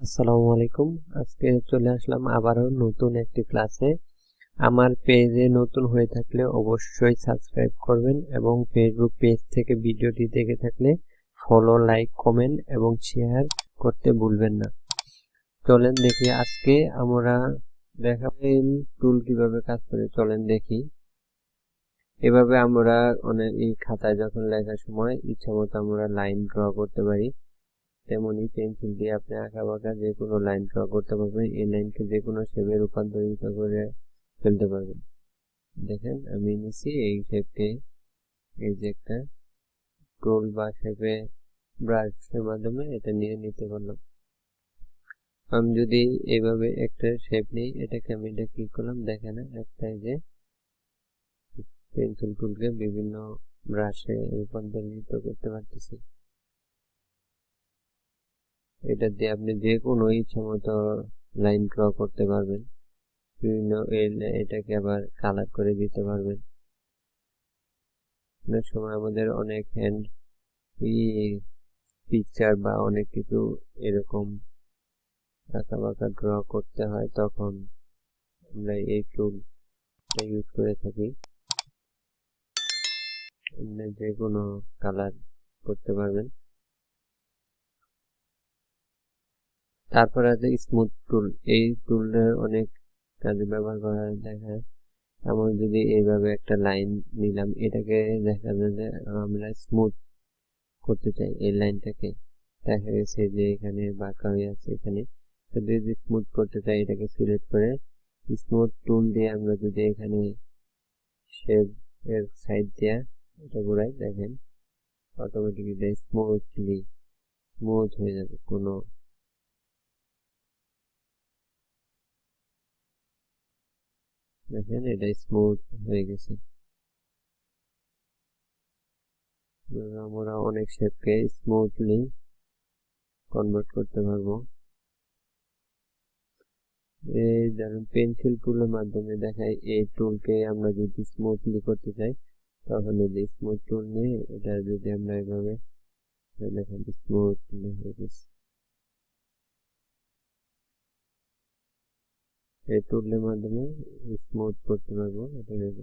আসসালামু আলাইকুম। আজকে চলে আসলাম আবারও নতুন একটি ক্লাসে আমার পেজে নতুন হয়ে থাকলে অবশ্যই সাবস্ক্রাইব করবেন এবং ফেসবুক পেজ থেকে ভিডিওটি দেখে থাকলে ফলো লাইক কমেন্ট এবং শেয়ার করতে ভুলবেন না। চলেন দেখি আজকে আমরা দেখাবেন টুল কীভাবে কাজ করে। চলেন দেখি। এভাবে আমরা অনেক এই খাতায় যখন লেখার সময় ইচ্ছা মতো আমরা লাইন ড্র করতে পারি। তেমনি পেন্সিল দিয়ে আপনি আঁকা বাঁকা যে কোনো লাইন ড্র করতে পারবেন। এই লাইনকে যে কোনো শেপে রূপান্তরিত করে ফেলতে পারবেন। দেখেন, আমি নিচ্ছি এই শেপকে এই যে একটা টুল বা শেপে ব্রাশের মাধ্যমে এটা নিয়ে নিতে পারলাম। আমি যদি এইভাবে একটা শেপ নিই, এটাকে আমি এটা ক্লিক করলাম দেখে না একটা যে পেন্সিল টুলকে বিভিন্ন ব্রাশে রূপান্তরিত করতে পারতেছি। এটা দিয়ে আপনি যে কোনো ইচ্ছা মতো লাইন ড্র করতে পারবেন। বিভিন্ন এটাকে আবার কালার করে দিতে পারবেন। অনেক সময় আমাদের অনেক হ্যান্ড পিকচার বা অনেক কিছু এরকম আঁকা বাঁকা ড্র করতে হয়, তখন আমরা এই টুলটা ইউজ করে থাকি। যে কোনো কালার করতে পারবেন। তারপর আছে স্মুথ টুল এই টুলের অনেক কাজে ব্যবহার করা দেখা এমন যদি এইভাবে একটা লাইন নিলাম, এটাকে দেখা যায় যে আমরা স্মুথ করতে চাই এই লাইনটাকে দেখা গেছে যে এখানে বাঁকা হয়ে আছে এখানে। যদি স্মুথ করতে চাই এটাকে সিলেক্ট করে স্মুথ টুল দিয়ে আমরা যদি এখানে শেপ এর সাইড দিয়ে এটা ঘুরাই, দেখেন অটোমেটিকলি স্মুথলি স্মুথ হয়ে যাবে কোনো দেখেন এটা স্মুথ হয়ে গেছে। আমরা অনেক শেপকে স্মুথলি কনভার্ট করতে পারব। এই ধরুন পেন্সিল টুলের মাধ্যমে দেখায় এই টুলকে আমরা যদি স্মুথলি করতে চাই, তাহলে যে স্মুথ টুল নিয়ে এটা যদি আমরা এভাবে, দেখেন স্মুথলি হয়ে গেছে। এই টুলের মাধ্যমে স্মুথ করতে পারব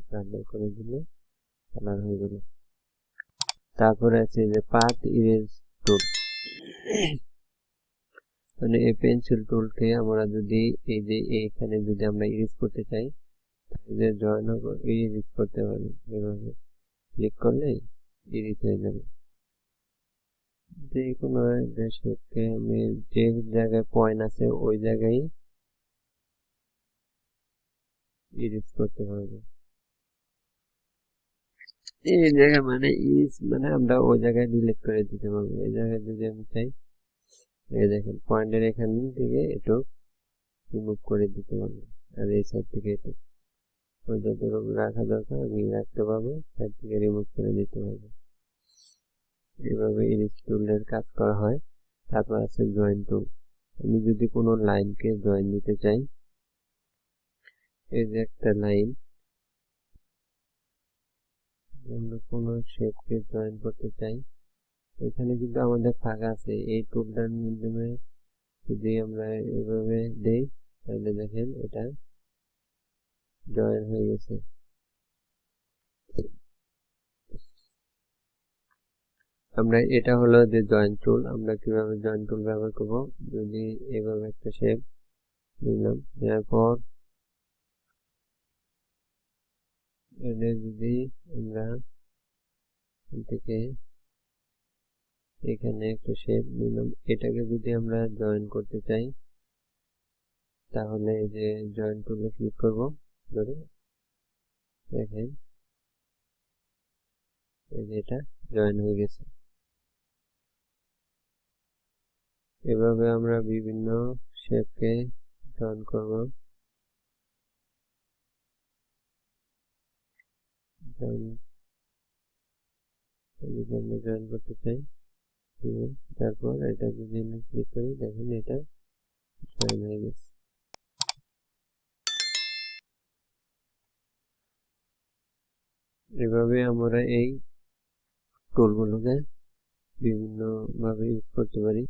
কালার করে দিলে কালার হয়ে গেল তারপরে আছে যে পাথ ইরেজ টুল মানে এই পেন্সিল টুলকে আমরা যদি এই যে এইখানে যদি আমরা ইরেজ করতে চাই, তাহলে জয়েন ইরেজ করতে পারি এভাবে ক্লিক করলে ইরেজ হয়ে যাবে। যে কোনো শেপকে আমি যে জায়গায় পয়েন্ট আছে, ওই জায়গায় ইরিজ করতে পারব এই জায়গায় মানে ইরিজ মানে আমরা ওই জায়গায় ডিলিট করে দিতে পারব। এই জায়গায় যদি আমি চাই দেখেন পয়েন্টের এখান থেকে একটু রিমুভ করে দিতে পারব। আর এই সাইড থেকে একটু যতটুকু রাখা দরকার, আমি রাখতে পারব সাইড থেকে রিমুভ করে দিতে পারব। এইভাবে ইরিজ টুলের কাজ করা হয়। তারপর আছে জয়েন্ট টুল আমি যদি কোনো লাইনকে জয়েন দিতে চাই এই যে একটা লাইন। আমরা কোনো শেপকে জয়েন করতে চাই। এখানে কিন্তু আমাদের ফাঁকা আছে। এই টুলটার মাধ্যমে যদি আমরা এভাবে দেই, তাহলে দেখেন এটা জয়েন হয়ে গেছে। আমরা এটা হলো যে জয়েন্ট টুল আমরা কীভাবে জয়েন্ট টুল ব্যবহার করব? যদি এভাবে একটা শেপ নিলাম নেওয়ার পর এটা যদি আমরা থেকে, এখানে একটা শেপ নিলাম। এটাকে যদি আমরা জয়েন করতে চাই, তাহলে এই যে জয়েন টুলে ক্লিক করব। ধরে, দেখেন, এই যে এটা জয়েন হয়ে গেছে। এভাবে আমরা বিভিন্ন শেপকে জয়েন করব। আমরা জয়েন করতে চাই তারপর এটা যদি আমি ক্লিক করি দেখেন এটা জয়েন হয়ে গেছে এভাবে আমরা এই টুলগুলোকে বিভিন্নভাবে ইউজ করতে পারি।